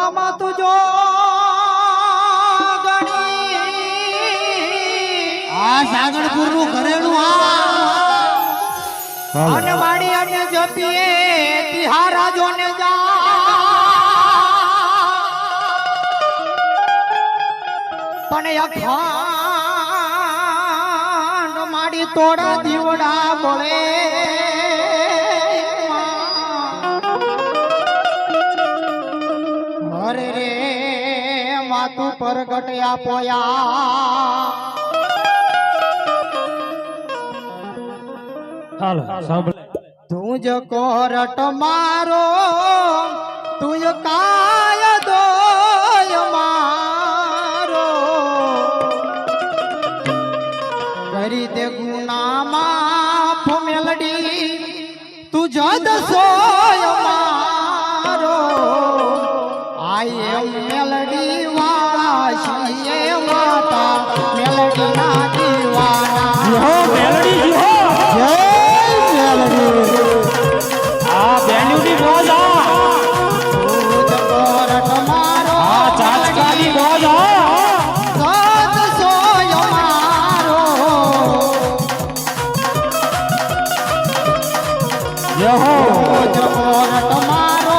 તું તુજો આ સાગરપુરનું ઘરેણું આ. અનવાડી અને જપીએ તિહારા જોને જા. પણ અખાંડ માડી તોડા દીવડા બોલે અરે રે માતું પરગટ આપોયા હાલો સાંભળે. તું જ કોરટ મારો જમો રટ મારો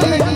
Amen.